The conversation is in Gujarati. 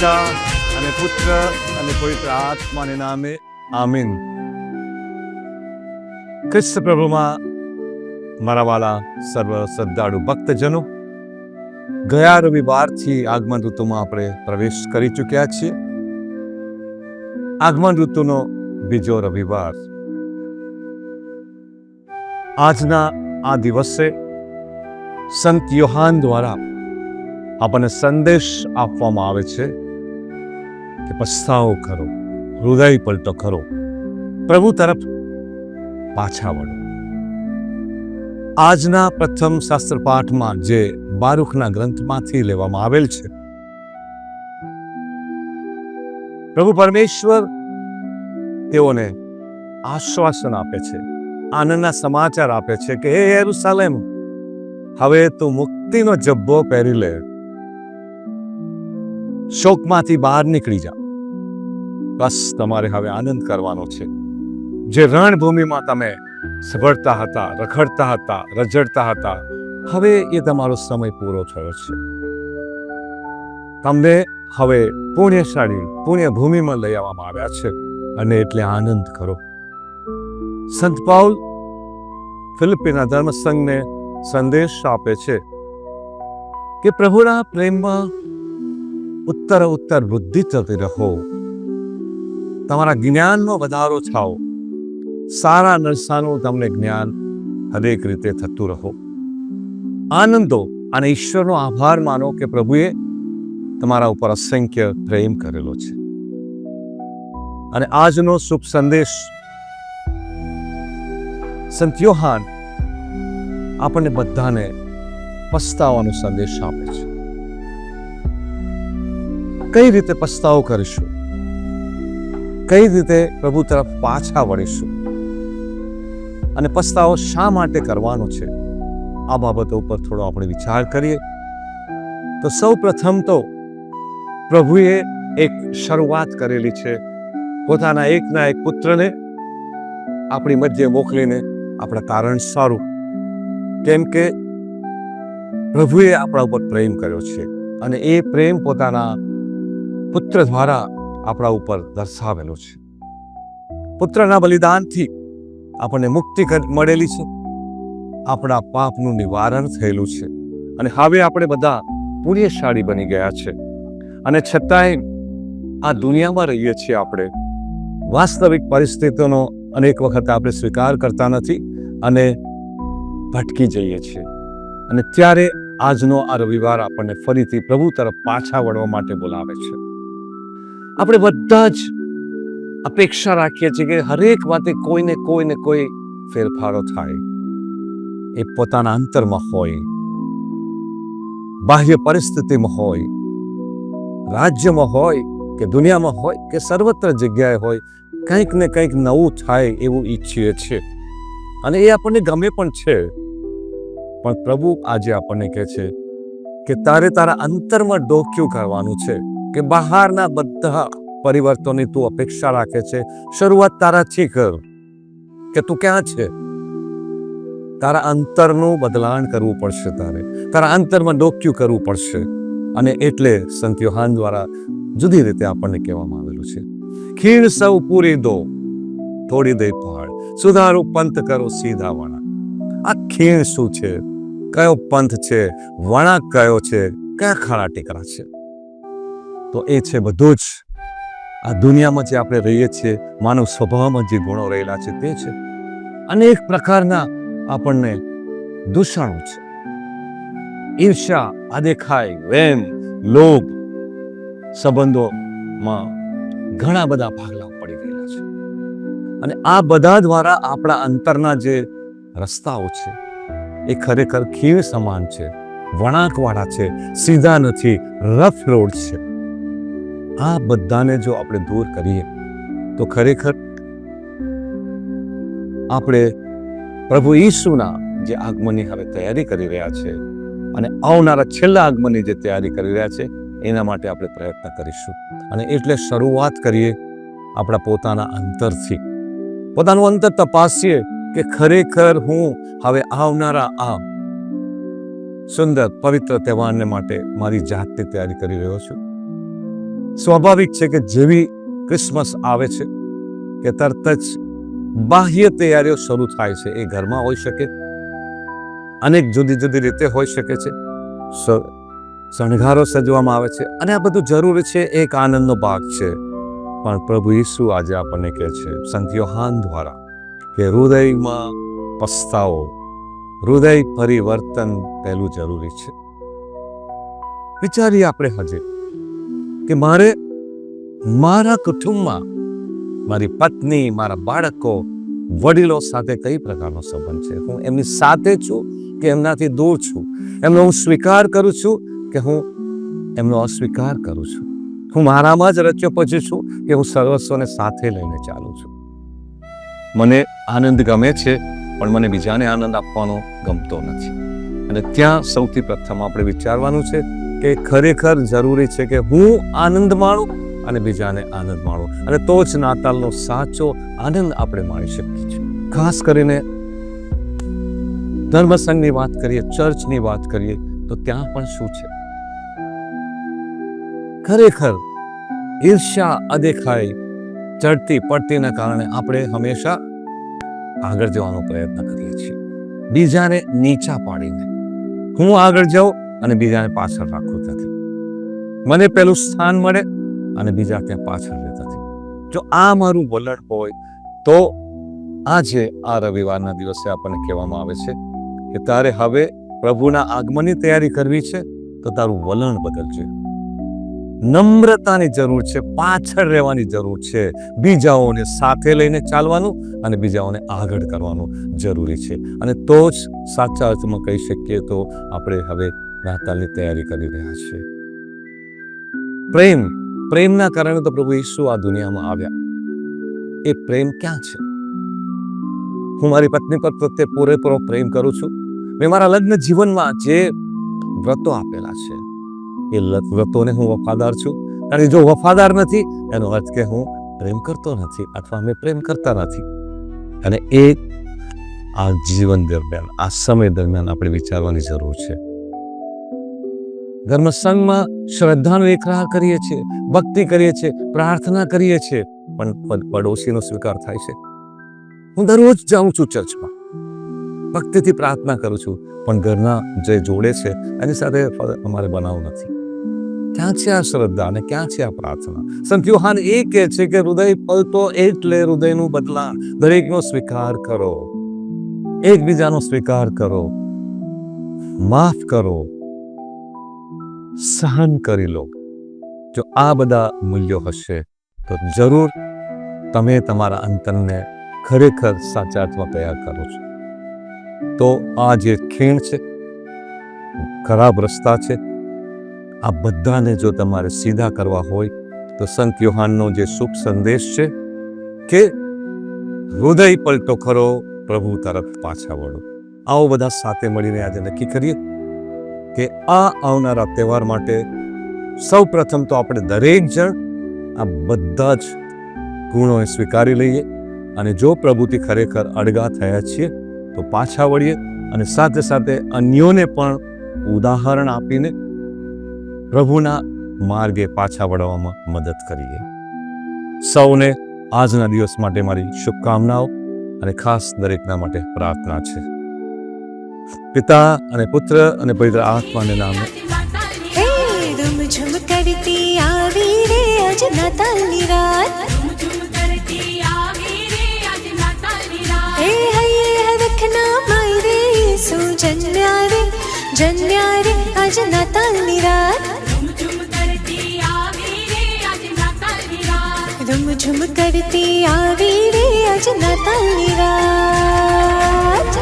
પિતા અને પુત્ર અને પવિત્ર આત્માને નામે આમીન. ખ્રિસ્ત પ્રભુમાં મારા વાલા સર્વ શ્રદ્ધાળુ ભક્તજનો, ગયા રવિવારથી આગમન ઋતુમાં આપણે પ્રવેશ કરી ચૂક્યા છીએ. આગમન ઋતુનો બીજો રવિવાર. આજના આ દિવસે સંત યોહાન દ્વારા આપણને સંદેશ આપવામાં આવે છે. કે પસ્તાવો કરો, હૃદય પલટો કરો. પ્રભુ તરફ પાછા વળો. આજના પ્રથમ શાસ્ત્ર પાઠમાં જે બારૂખના ગ્રંથમાંથી લેવામાં આવેલ છે, પ્રભુ પરમેશ્વર તેઓને આશ્વાસન આપે છે, આનંદના સમાચાર આપે છે કે, હે યરુસાલેમ, હવે તું મુક્તિનો જબ્બો પહેરી લે. શોકમાંથી બહાર નીકળી જાઓ. બસ તમારે હવે આનંદ કરવાનો છે. જે રણભૂમિમાં તમે સભળતા હતા, રખડતા હતા, રજડતા હતા, હવે એ તમારો સમય પૂરો થયો છે. તમને હવે પુણ્યશાળી પુણ્ય ભૂમિમાં લઈ આવવામાં આવ્યા છે અને એટલે આનંદ કરો. સંત પાઉલ ફિલિપીના ધર્મસંઘને સંદેશ આપે છે કે પ્રભુના પ્રેમમાં ઉત્તર ઉત્તર વૃદ્ધિ થતી રહો. તમારા જ્ઞાનનો વધારો થાઓ. સારા નરસાનું તમને જ્ઞાન હરેક રીતે થતું રહો. આનંદો અને ઈશ્વરનો આભાર માનો કે પ્રભુએ તમારા ઉપર અસંખ્ય પ્રેમ કરેલો છે. અને આજનો શુભ સંદેશ, સંત યોહાન આપણને બધાને પસ્તાવાનો સંદેશ આપે છે. કઈ રીતે પસ્તાવો કરીશું? કઈ રીતે પ્રભુ તરફ પાછા વળીશું? અને પસ્તાવો શા માટે કરવાનો છે? આ બાબતો ઉપર થોડો આપણે વિચાર કરીએ. તો સૌ પ્રથમ તો પ્રભુએ એક શરૂઆત કરેલી છે. પોતાના એકના એક પુત્રને આપણી મધ્ય મોકલીને આપણા કારણ સારું કેમ કે પ્રભુએ આપણા ઉપર પ્રેમ કર્યો છે. અને એ પ્રેમ પોતાના પુત્ર દ્વારા આપણા ઉપર દર્શાવેલો છે. પુત્રના બલિદાનથી આપણને મુક્તિ મળેલી છે. આપણા પાપનું નિવારણ થયેલું છે. અને હવે આપણે બધા પુણ્યશાળી બની ગયા છે. અને છતાંય આ દુનિયામાં રહીએ છીએ આપણે. વાસ્તવિક પરિસ્થિતિઓનો અનેક વખત આપણે સ્વીકાર કરતા નથી અને ભટકી જઈએ છીએ. અને ત્યારે આજનો આ રવિવાર આપણને ફરીથી પ્રભુ તરફ પાછા વળવા માટે બોલાવે છે. આપણે બધા જ અપેક્ષા રાખીએ છીએ કે હરેક વાતે કોઈને કોઈને કોઈ ફેરફારો થાય. એ પોતાના અંતરમાં હોય, બાહ્ય પરિસ્થિતિમાં હોય, રાજ્યમાં હોય કે દુનિયામાં હોય કે સર્વત્ર જગ્યાએ હોય, કંઈક ને કંઈક નવું થાય એવું ઈચ્છીએ છીએ. અને એ આપણને ગમે પણ છે. પણ પ્રભુ આજે આપણને કહે છે કે તારે તારા અંતરમાં ડોક્યું કરવાનું છે. કે બહારના બધા પરિવર્તનની તું અપેક્ષા રાખે છે. શરૂઆત તારાથી કર કે તું ક્યાં છે? તારા અંતરનું બદલાણ કરવું પડશે તારે. તારા અંતરમાં ડોક્યુ કરવું પડશે. અને એટલે સંત યોહાન દ્વારા જુદી રીતે આપણને કહેવામાં આવેલું છે. ખીણ સૌ પૂરી દો. થોડી દે પહાડ સુધારો પંથ કરો સીધા વણા. આ ખીણ શું છે? કયો પંથ છે? વણા કયો છે? કયા ખાડા ટેકરા છે? તો એ છે બધું જ. આ દુનિયામાં જે આપણે રહીએ છીએ, માનવ સ્વભાવમાં જે ગુણો રહેલા છે તે છે. અનેક પ્રકારના આપણને દૂષણો છે. ઈર્ષ્યા, આદેખાય, વેમ, લોભ સંબંધોમાં ઘણા બધા ભાગલા પડી ગયેલા છે. અને આ બધા દ્વારા આપણા અંતરના જે રસ્તાઓ છે, એ ખરેખર ખીર સમાન છે, વળાંકવાળા છે, સીધા નથી, રફ રોડ છે. આ બધાને જો આપણે દૂર કરીએ, તો ખરેખર આપણે પ્રભુ ઈસુના જે આગમનની હવે તૈયારી કરી રહ્યા છે અને આવનારા છેલ્લા આગમનની જે તૈયારી કરી રહ્યા છે, એના માટે આપણે પ્રયત્ન કરીશું. અને એટલે શરૂઆત કરીએ આપણા પોતાના અંતરથી. પોતાનું અંતર તપાસીએ કે ખરેખર હું હવે આવનારા આ સુંદર, પવિત્ર તહેવારને માટે મારી જાતની તૈયારી કરી રહ્યો છું. સ્વાભાવિક છે કે જેવી ક્રિસમસ આવે છે કે તરત જ બાહ્ય તૈયારીઓ શરૂ થાય છે, એ ઘરમાં હોઈ શકે. અનેક જુદી જુદી રીતે હોઈ શકે છે. શણગારો સજવામાં આવે છે. અને આ બધું જરૂરી છે, એક આનંદનો ભાગ છે. પણ પ્રભુ ઈસુ આજે આપણને કહે છે, સંત યોહાન દ્વારા કે હૃદયમાં પસ્તાવો, હૃદય પરિવર્તન પહેલું જરૂરી છે. વિચારીએ આપણે હજી. કે મારે મારા કુટુંબમાં મારી પત્ની, મારા બાળકો, વડીલો સાથે કઈ પ્રકારનો સંબંધ છે? હું એમની સાથે છું કે એમનાથી દૂર છું? એમનો હું સ્વીકાર કરું છું કે હું એમનો અસ્વીકાર કરું છું? હું મારામાં જ રચ્યો પછી છું કે હું સર્વસ્વને સાથે લઈને ચાલું છું? મને આનંદ ગમે છે, પણ મને બીજાને આનંદ આપવાનો ગમતો નથી. અને ત્યાં સૌથી પ્રથમ આપણે વિચારવાનું છે કે ખરેખર જરૂરી છે કે હું આનંદ માણું અને બીજાને આનંદ માણું. અને તો જ નાતાલનો સાચો આનંદ આપણે માણી શકીએ છીએ. ખાસ કરીને ધર્મસંઘની વાત કરીએ, ચર્ચની વાત કરીએ, તો ત્યાં પણ શું છે? ખરેખર ઈર્ષ્યા અદેખાઈ ચડતી પડતીના કારણે આપણે હંમેશા આગળ જવાનો પ્રયત્ન કરીએ છીએ. બીજાને નીચા પાડીને. હું આગળ જાઉં અને બીજાને પાછળ રાખવું નથી. મને પેલું સ્થાન મળે અને બીજા ત્યાં પાછળ રહેતા નથી. જો આ મારું વલણ હોય, તો આજે આ રવિવારના દિવસે આપણને કહેવામાં આવે છે કે તારે હવે પ્રભુના આગમનની તૈયારી કરવી છે, તો તારું વલણ બદલજે. નમ્રતાની જરૂર છે, પાછળ રહેવાની જરૂર છે. બીજાઓને સાથે લઈને ચાલવાનું અને બીજાઓને આગળ કરવાનું જરૂરી છે. અને તો જ સાચા અર્થમાં કહી શકીએ તો આપણે હવે નાતાલની તૈયારી કરી રહ્યા છે. પ્રેમ, પ્રેમના કારણે તો પ્રભુ ઈસુ આ દુનિયામાં આવ્યા. એ પ્રેમ ક્યાં છે? હું મારી પત્ની પર પ્રત્યે પૂરેપૂરો પ્રેમ કરું છું. મેં મારા લગ્ન જીવનમાં જે વ્રતો આપેલા છે, એ વ્રતોને હું વફાદાર છું. અને જો વફાદાર નથી, એનો અર્થ કે હું પ્રેમ કરતો નથી અથવા અમે પ્રેમ કરતા નથી. અને એ આ જીવન દરમિયાન, આ સમય દરમિયાન આપણે વિચારવાની જરૂર છે. ધર્મસંઘમાં શ્રદ્ધાનો એકરાહ કરીએ છીએ, ભક્તિ કરીએ છીએ, પ્રાર્થના કરીએ છીએ, પણ પડોશીનો સ્વીકાર થાય છે. હું દરરોજ જાઉં છું ચર્ચમાં. ભક્તિથી પ્રાર્થના કરું છું, પણ ઘરના જે જોડે છે, એની સાથે અમારે બનાવવું નથી. ક્યાં છે આ શ્રદ્ધા અને ક્યાં છે આ પ્રાર્થના? સંત યોહાન એ કહે છે કે હૃદય પલતો એટલે હૃદયનું બદલાણ. દરેકનો સ્વીકાર કરો. એકબીજાનો સ્વીકાર કરો. માફ કરો. સહન કરી લો. જો આ બધા મૂલ્યો હશે, તો જરૂર તમે તમારા અંતરને ખરેખર સાચા અર્થમાં તૈયાર કરો છો. તો આ જે ખીણ છે, ખરાબ રસ્તા છે, આ બધાને જો તમારે સીધા કરવા હોય, તો સંત યોહાનનો જે શુભ સંદેશ છે કે હૃદય પલટો ખરો પ્રભુ તરફ પાછા વળો. આવો બધા સાથે મળીને આજે નક્કી કરીએ. કે આ આવનારા તહેવાર માટે સૌ પ્રથમ તો આપણે દરેક જણ આ બધા જ ગુણોએ સ્વીકારી લઈએ અને જો પ્રભુથી ખરેખર અડગા થયા છીએ, તો પાછા વળીએ અને સાથે સાથે અન્યોને પણ ઉદાહરણ આપીને પ્રભુના માર્ગે પાછા વળવામાં મદદ કરીએ. સૌને આજના દિવસ માટે મારી શુભકામનાઓ અને ખાસ દરેકના માટે પ્રાર્થના છે. પિતા અને પુત્ર અને પવિત્ર આત્માને નામે. ઝુમ કરતી આવી રે આજ નાતાલની રાત. જન્મ્યા રે જન્મ્યા રે આજ નાતાલની રાત. ધૂમઝૂમ કરતી આવી રે આજ નાતાલની રાત.